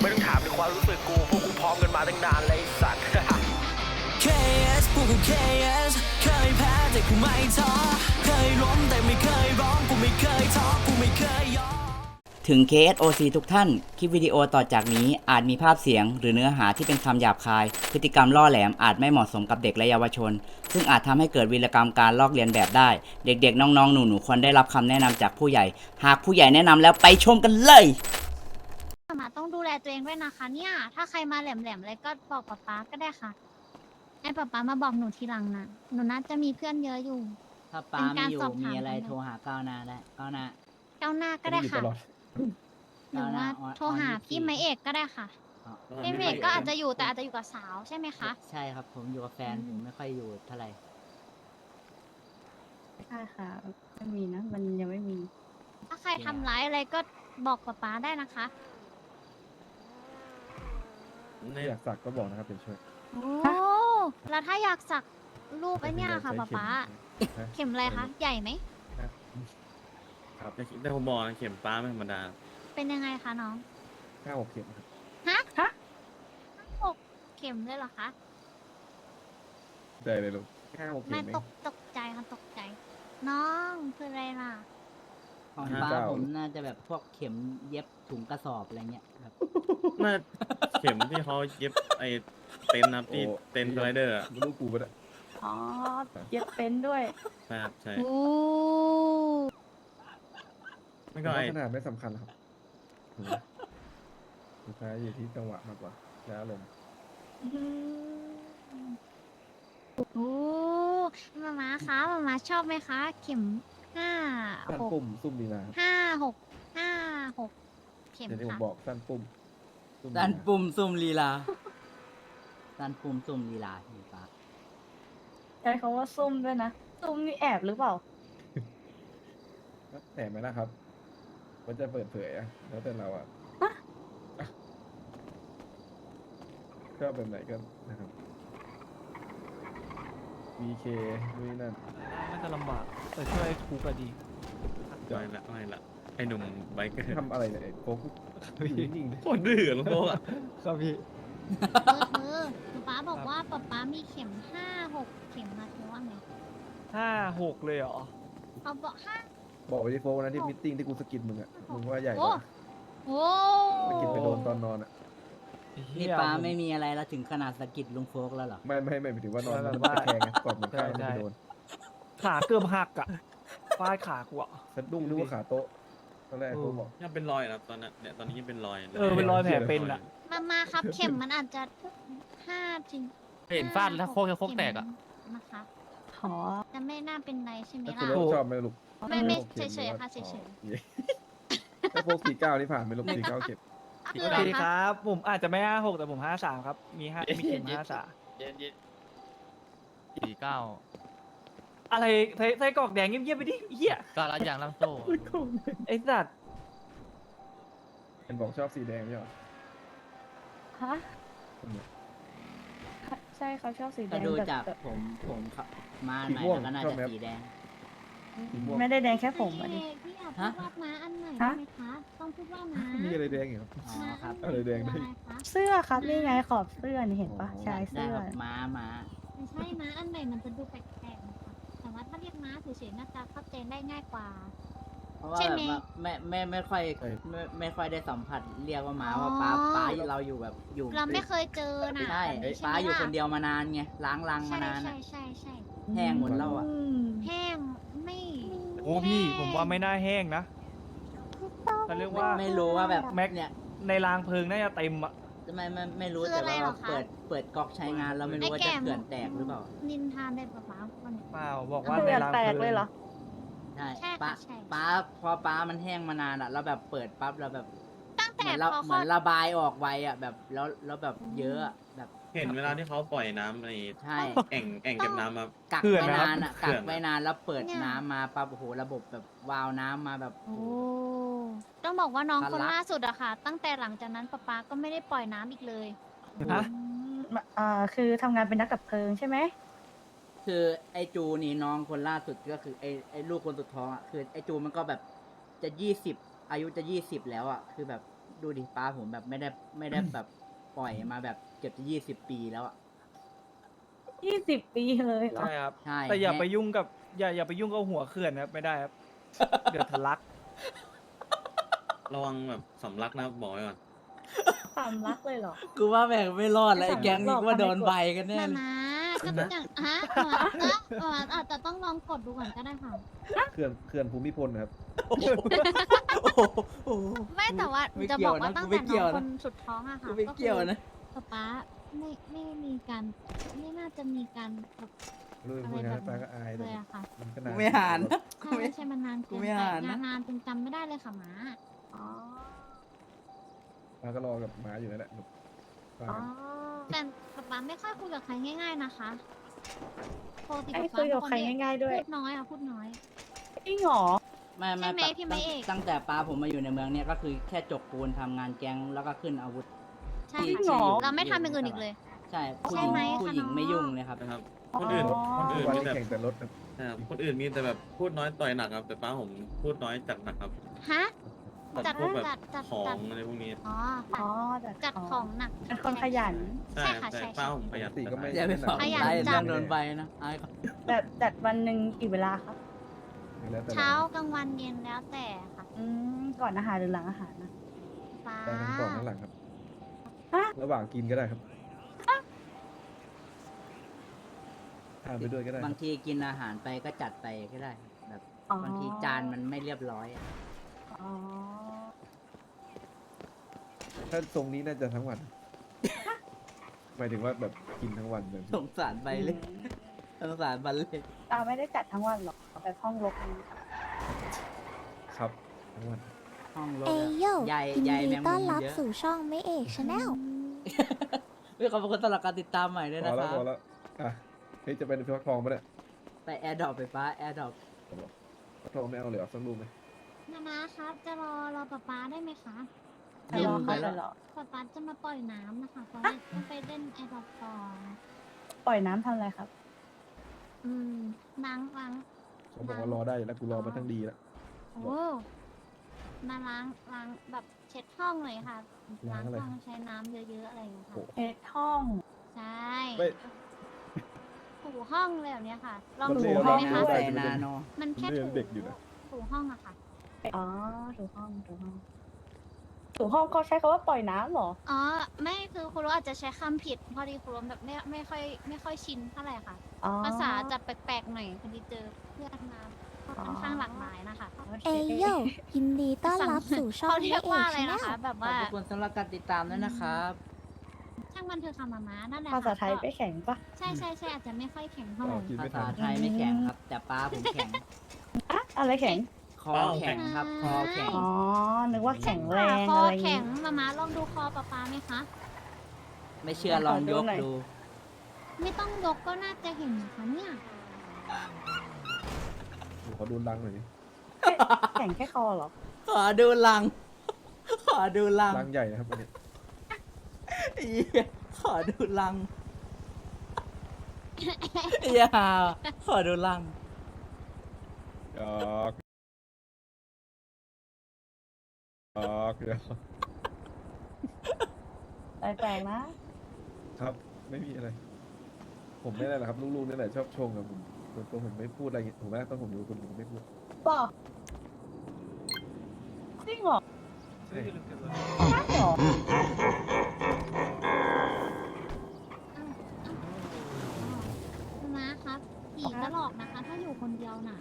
ไม่ต้องถามถึงความรู้สึกกู พวกกูพร้อมกันมาตั้งนานเลยไอ้สัตว์ KS พวกกู KS เคยแพ้แต่กูไม่ท้อเคยล้มแต่ไม่เคยร้องกูไม่เคยท้อกูไม่เคยยอม ถึง KSOC ทุกท่าน คลิปวิดีโอต่อจากนี้อาจมีภาพเสียง หรือเนื้อหาที่เป็นคำหยาบคาย พฤติกรรมล่อแหลมอาจไม่เหมาะสมกับเด็กและเยาวชน ซึ่งอาจทำให้เกิดวีรกรรมการลอกเลียนแบบได้ เด็กๆ น้องๆ หนูๆ ควรได้รับคำแนะนำจากผู้ใหญ่ หากผู้ใหญ่แนะนำแล้วไปชมกันเลยหมาต้อง ดูแลตัวเองด้วยนะคะ เนี่ย ถ้าใครมาแหลมๆอะไรก็บอกป๊าป๊าก็ได้ค่ะให้ป๊าป๊ามาบอกหนูทีหลังนะหนูน่าจะมีเพื่อนเยอะอยู่ ถ้าป้าเป็นไม่การอยู่สอบถาม มีอะไรกันโทรหาก้าวหน้าได้ก้าวหน้า ก้าวหน้าก็ได้ค่ะ หรือว่าก้าวหน้าโทรหาออนพี่ไม้เอกก็ได้ค่ะอ๋อพี่ไม้เอกก็อาจจะอยู่แต่อาจจะอยู่กับสาวใช่ไหมคะ ใช่ครับ ผมอยู่กับแฟนผมไม่ค่อยอยู่เท่าไหร่ใช่ค่ะไม่มีนะ มันยังไม่มี ถ้าใครทำร้ายอะไรก็บอกป๊าป๊าได้นะคะ ถ้าอยากสักก็บอกนะครับเดี๋ยวช่วยโอ้แล้วถ้าอยากสักรูปไอ้เนี่ยค่ะป๊าป๊าฮะ เข็มอะไรคะ ใหญ่ไหม ครับแต่แต่ผมบอกนะเข็มป้าไม่ธรรมดา เป็นยังไงคะน้อง ห้าหกเข็มครับฮะฮะหกเข็มเลยเหรอคะ ได้เลยลูกห้าหกเข็ไม่มเอตงกตกใจค่ะตกใจ น้องคืออะไรล่ะ ของห้าป้าเก้า ผมน่าจะแบบพวกเข็มเย็บถุงกระสอบอะไรเงี้ยครับ น่าเข็มที่เขาเย็บไอเต็นท์นะครับที่เต็นท์สไลเดอร์อะลูกกูปะเนี่ยอ๋อเย็บเป็นด้วยใช่ครับใช่โอ้ไม่ก็ไอขนาดไม่สำคัญหรอกครับถูกไหมสุดท้ายอยู่ที่จังหวะมากกว่าและอารมณ์โหมามาคะมามาชอบไหมคะ เข็มห้าสั้นหกปุ่มซุ่มลีลาครับห้าหกห้าหกเข็มเดี๋ยวที่ผมค่ะบอกสั้นปุ่มซุ่มลีลา ด้านปุ่มซุ่มลีลาด้านปุ่มซุ่มลีลาพี่ป้าใช้คำว่าซุ่มด้วยนะ ซุ่มนี่แอบหรือเปล่าแล้วแต่ไหมล่ะครับว่าจะเปิดเผยอะแล้วแต่เราอะอะก็แบบไหนก็นะครับ VK นู่นนนั่น น่าจะลำบากแต่ช่วยทูก็ดี ไม่ละไม่ละ ไอหนุ่มไบเกอร์ทำอะไรเนี่ยไอ้โฟกอยู่นิ่งๆดิโคตรดื้อลงโลกอะครับพี่เออเออป๊าป๊าบอกว่าป๊าป๊ามีเข็มห้าหกเข็มมาเธอว่าไงห้าหกเลยเหรอเขาบอกห้าบอกไปที่โฟกนะที่มิทติ้งที่กูสะกิดมึงอะมึงว่าใหญ่กโอ้ว่าโอ้สะกิดไปโดนตอนนอนอะไอ้เหี้นี่ยป้าผไม่มีอะไรแล้วถึงขนาดสะกิดลุงโฟกแล้วเหรอ ไม่ไม่ไม่หมายถึงว่านอนแบบมันว่าตะแคงไงกอดเหมือนข้างมันใช่ไปโดนขาเกือบหักอะฟาดขากูอะสะดุ้งนึกว่าขาโต๊ะ ตอนแรกโฟกบอก ยังเป็นรอยนะครับตอนนั้นเนี่ยตอนนี้ยังเป็นรอยเออเป็นรอยแผลเป็นอะมามาครับ เข็มมันอาจจะห้าถึงเห็นฟาดแล้วโคกจะโคกแตกอะเข็มนะคะขอ จะไม่น่าเป็นไรใช่ไหมแล้วคุณล่ะเลิกชอบไหมลูกไม่ไม่หกข็เฉยๆหรือว่าค่ะเฉยๆอ๋อถ้าโฟกสี่เก้านี่ผ่านไหมลูกสี่เก้าเข็มคือโออะไรเคคะครับ ผมอาจจะไม่ห้าหกแต่ผมห้าสามครับ มีห้ามีเข็มเย็นๆห้าสามเย็นเย็นสี่เก้า อะไรใส่ใส่กรอกแดงเงียบๆไปดิเหี้ยก็รัดยางล่ำโซ่ไอ้สัตว์เห็นบอกชอบสีแดงไม่ใช่เหรอฮะคนเนี้ยใช่เขาชอบสีแดก็งดูแต่จากแต่ผมผมขับมาหน่อยสีม่วงแล้วก็น่าชอบจะไหมสีแดง สีม่วงไม่ได้แดงแค่ผมอะดิพี่อยากฮะพูดว่าม้าอันไหนฮะได้ไหมคะ ต้องพูดว่าม้ามีอะไรแดงอยู่ครับอ๋อครับอะไรแดงได้ม้าอันไหนคืออะไรคะเสื้อครับนี่ไงขอบเสื้อนี่เห็นปะอ๋อชายได้เสื้อ ครับม้าม้าไม่ใช่ม้าอันไหนมันจะดูแปล เรียกม้าเฉยๆน่าจะเข้าใจได้ง่ายกว่า เพราะว่าใช่แบบไหมว่าไม่ไม่ไม่ค่อยใช่ไม่ไม่ค่อยได้สัมผัสเรียกว่าม้าอ๋อว่าป้าป้าเราอยู่แบบอยู่เราไม่เคยเจอน่ะใช่แบบนี้ป้าใช่ไหมอยู่ล่ะคนเดียวมานานไงล้างรังมาใช่นานใช่อะใช่ใช่แห้งหมดแล้วอะมแห้งไม่ โอ้พี่ผมว่าไม่น่าแห้งนะเขาเรียกว่า ไม่รู้ว่าแบบแม็ก เนี่ยในรางเพลิงน่าจะเต็มอะไม่ไม่ไม่รู้คือแต่อะไรว่าเหรอคะ เปิดเปิดก๊อกใช้งานแล้วไม่รู้ว่าไอ้แก้จะมเกลื่อนแตกหรือเปล่า นินทานได้ปะป๊าคนนี้ เปล่าบอกว่าเสื้ในอรางแตเพกลิเลยงเหรอ ใช่ใช่ป้าค่ะใช่ป้าพอป้ามันแห้งมานานอะแล้วแบบเปิดปั๊บแล้วแบบตั้งเหแต่มือนเราพอเหคลมืออนดระบายออกไวอะแบบแล้วแล้วแบบเยอะอะแบบเห็นเวลาที่เขาปล่อยน้ำในใช่ แอ่งแอ่งเก็บน้ำมา กักเขื่อนไว้นะครับ นานอะเขื่กัอนกไว้นานแล้วเปิดเนี่ยน้ำมาปั๊บโอ้โหระบบแบบวาล์วน้ำมาแบบโอ้ต้องบอกว่าน้องทะลักคนล่าสุดอะค่ะ ตั้งแต่หลังจากนั้นป๊าป๊าก็ไม่ได้ปล่อยน้ำอีกเลย ฮะอืมอ่าคือทำงานเป็นนักดับเพลิงใช่ไหม คือไอจูนี่น้องคนล่าสุดก็คือไอไอลูกคนสุดท้องอะคือไอจูมันก็แบบจะยี่สิบอายุจะยี่สิบแล้วอะคือแบบดูดิป้าผมแบบไม่ได้ไม่ได้แบบปล่อยมาแบบเกือบจะยี่สิบปีแล้วอะยี่สิบปีเลยเหรอ ใช่ครับ ใช่แต่อย่าให้ไปยุ่งกับ อย่าอย่าไปยุ่งกับหัวเขื่อนนะครับไม่ได้ครับ เดือดทะลัก ระวังแบบสำลักนะครับบอกไว้ก่อนสามรักเลยเหรอ กูว่าแม่งไม่รอดแล้วไอ้แก๊งนี้กูว่าโดนใบกันแน่มาเลย มา ก็ต้องอย่างฮะหมอเออหมออาจจะต้องลองกดดูก่อนก็ได้ค่ะ เขื่อนเขื่อนภูมิพลนะครับ โอ้โหโอ้โหโอ้โห ไม่แต่ว่าไม่จะเกี่บยอวกนะว่าตั้งกูไม่แต่เกี่น้ยอวงคนะนสุดท้องอะค่ะกูไม่เกี่ยวนะ ป๊าป๊าไม่ไม่มีการไม่น่าจะมีการแบบรู้อะไรพูดแบนะบป้านั้นก็อายเลเลยยอะค่ะมันก็กูนานไม่หานนะใช่ไม่ใช่มันนานกูเกินไม่ไปอ่านนะ นานๆจนจำไม่ได้เลยค่ะหมาอ๋อป้าก็รอกับหมาอยู่นั่นแหละป้าอ๋อ แต่ป๊าป๊าไม่ค่อยคุยกับใครง่าย ๆนะคะปกติไอ้ป๊าคุยกับเป็นใครที่ง่ายๆด้วยพูดน้อยอะพูดน้อย จริงเหรอ ไม่ไม่ใช่ไหมตั้งพี่ไม้เอก ตั้งแต่ป้าผมมาอยู่ในเมืองเนี่ยก็คือแค่จกปูนทำงานแก๊งแล้วก็ขึ้นอาวุธ ใช่ที่ค่ะจริงเหรอเราไม่ทำอย่างอื่นอีกเลย ใช่ผู้ใช่หญิงไหมผู้คะหญิงน้อง ไม่ยุ่งเลยครับ นะครับอ๋อ คนอื่นคนทุอื่กนวันมีนี้แต่แข่งแต่รถนะนะครับคนอื่นมีแต่แบบพูดน้อยต่อยหนักครับ แต่ป้าผมพูดน้อยจัดหนักครับ ฮะ จัจัดดพวกแบบจัดจัดของจัดอะไรพวกนี้อ๋ออ๋อจัดของหนัก เป็นคนขยัน ใช่ใช่ครัค่ะบแต่ใช่ป้าใช่ผมประหยัดปกติก็ไม่ อย่าไปฝังขยันใจจัเรื่อดงโดนใบนะอายเขาแบบจัดวันหนึ่งกี่เวลาครับแล้วแต่เช้ากลางวันเย็นแล้วแต่ค่ะอืมก่อนอาหารหรือหลังอาหารนะฟ้าแต่ทั้งก่อนทั้งหลังครับฮะระหว่างกินก็ได้ครับทานไปด้วยก็ได้ บางทีกินอาหารไปก็จัดไปก็ได้ แบบอ๋อบางทีจานมันไม่เรียบร้อยอะอ๋อ ถ้าทรงนี้น่าจะทั้งวัน หมายถึงว่าแบบกินทั้งวันแบบสงสารใบเลยสงสารบันเลยตาไม่ได้จัดทั้งวันหรอกแบบห้องรกนี้ครับทั้งวัน ห้องรถเออะโยใหญ่ยินใหญ่ดีแมงต้อมุนมรับเยอะสู่ช่องไม่เอกชาแนล เฮ้ยขอบคุณสำหรับการติดตามใหม่ด้วยพนะอคแล้วรับพอแล้วอะเฮ้ยจะเป็นฟักทองปะเนี่ยไปแอร์ดรอปไปฟ้าแอร์ดรอปฟักทองไม่เอาเลยเหรอสักลูกไหมนานาครับ จะรอรอป๊าป๊าได้ไหมคะ ไปรอเขาไปรอป๊าป๊าจะมาปล่อยน้ำนะคะเพราะว่าต้องไปเล่นแอร์ดรอปก่อนปล่อยน้ำทำอะไรครับ อืมล้างล้างเขาบอกว่ารอได้แล้วกูรอมาทั้งดีแล้ว โอ้มาล้างล้างแบบเช็ดห้องเลยค่ะล้างอะไร ห้องใช้น้ำเยอะๆอะไรอย่างเงี้ยค่ะโอ้เอ็ดห้อง ใช่ไม่ ถูห้องเลยแบบเนี้ยค่ะ ลองมันถูเร็วห้องไหมนาคะใส่นาโนมันแค่เรียถูนเด็กอยู่นะ ถูห้องอะค่ะ อ๋อถูห้องถูห้อง ถูห้องเขาใช้คำว่าปล่อยน้ำเหรอ อ๋อ ไม่คือครูรู้อาจจะใช้คำผิด พอดีครูรู้แบบไม่ไม่ค่อยไม่ค่อยชินเท่าไหร่ค่ะ อ๋อภาษาจะแปลกๆหน่อยพอดีเจอเพื่อนมาค่อนข้างหลากหลายนะคะโอเคเอโยยินดีต้อนรับสู่ช่องเขาไม่เรียกเอว่ากอะไรชาแนนะคะลแบบขอบว่าคุณสำหรับการติดตามด้วยนะครับ ช่างมันเธอะค่ะมาม้านั่นแหละภาษาไทยค่ะไม่แข็งปะ ใช่ใช่ใช่อาจจะไม่ค่อยแข็งเท่าไหอ๋ร่อกินภาไม่ษาทันไทยไม่แข็งครับ แต่ป้าผมแข็ง อะอะไรแข็งค อแข็งครับ คอแข็ง อ๋อ นึกว่าแข็งแรงคออะไรอย่างแข็งี้งมาม้าลองดูคอป๊าป๊าไหมคะ ไม่เชื่อลองยกขอดูหน่อยดู ไม่ต้องยกก็น่าจะเห็นนะคะเนี่ยขอดูรังหน่อยดิแข็งแค่คอเหรอ ขอดูลัง ขอดูลังรังใหญ่นะครับอันนี้เหี้ยขอดูลังอย่าขอดูลังหยอก หยอกเดี๋ยวแปลกๆนะ ครับ ไม่มีอะไร ผมไม่ได้หรอกครับลูกๆนี่แหละชอบชงกับผมส่วนตัวผมไม่พูดอะไรอย่างเงี้ยผมแม่ต้องผมอยู่คุณผมไม่พูดบอกจริงเหรอใช่ใช่เหรอมาครับผีตลอกนะคะ ถ้าอยู่คนเดียวน่ะ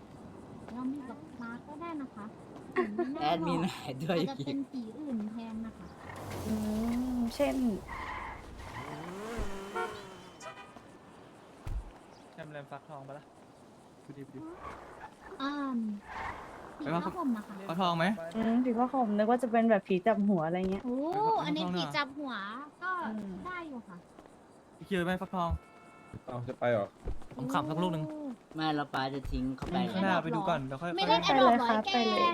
เรามีกับมาร์คก็ได้นะคะผีไม่แอน่าดหลมินอกหายด้วยอาจจะอีเป็กนผีอื่นแทนนะคะ อืมเช่น แชมแรมฟักทองปะล่ะอ่ามผีไปว่าผ้าห่มนะคะฟักทองไหม อืมผีผ้าห่มนึกว่าจะเป็นแบบผีจับหัวอะไรเงี้ย โอ้ อันนี้ไปเข้าห้องผีหน่อยจับหัวก็อืมได้อยู่ค่ะ พี่คิวไหมฟักทอง เอาจะไปเหรอ ผมขำสักลูกหนึ่งโอ้ไม่เราป้าจะทิ้งเข้าไปข้างหน้าไปดูก่อนเดี๋ยวค่อยไม่เล่นไปแอดเลดอปยเหรอครับแกไปเลย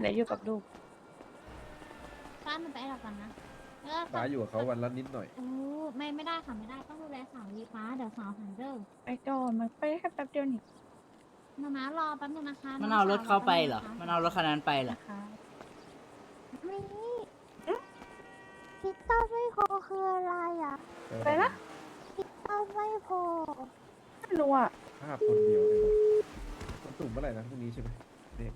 และอยู่กับลูกป้ามันไปแอดดอปกันนะแล้วก็ป้าอยู่กับเขาวันละนิดหน่อย โอ้ไม่ไม่ได้ค่ะไม่ได้ต้องดูแลสาววีฟ้าเดี๋ยวสาวหายเด้อไปก่อนมันไปแค่แป๊บเดียวนี่มามารอแป๊บนึงนะคะมันงเอารถสวเข้าไปเหรอแป๊บมันงะคะเอารถคันนั้นไปเหรอ นะคะไม่พิตต้าไม่พอคืออะไรอะอะไรนะพิตต้าไม่พอ ไม่รู้อะ ภาพคนเดียวเลยนะมันตุ่มเมื่อไหร่นะพรุ่งนี้ใช่ไหมเนี่ย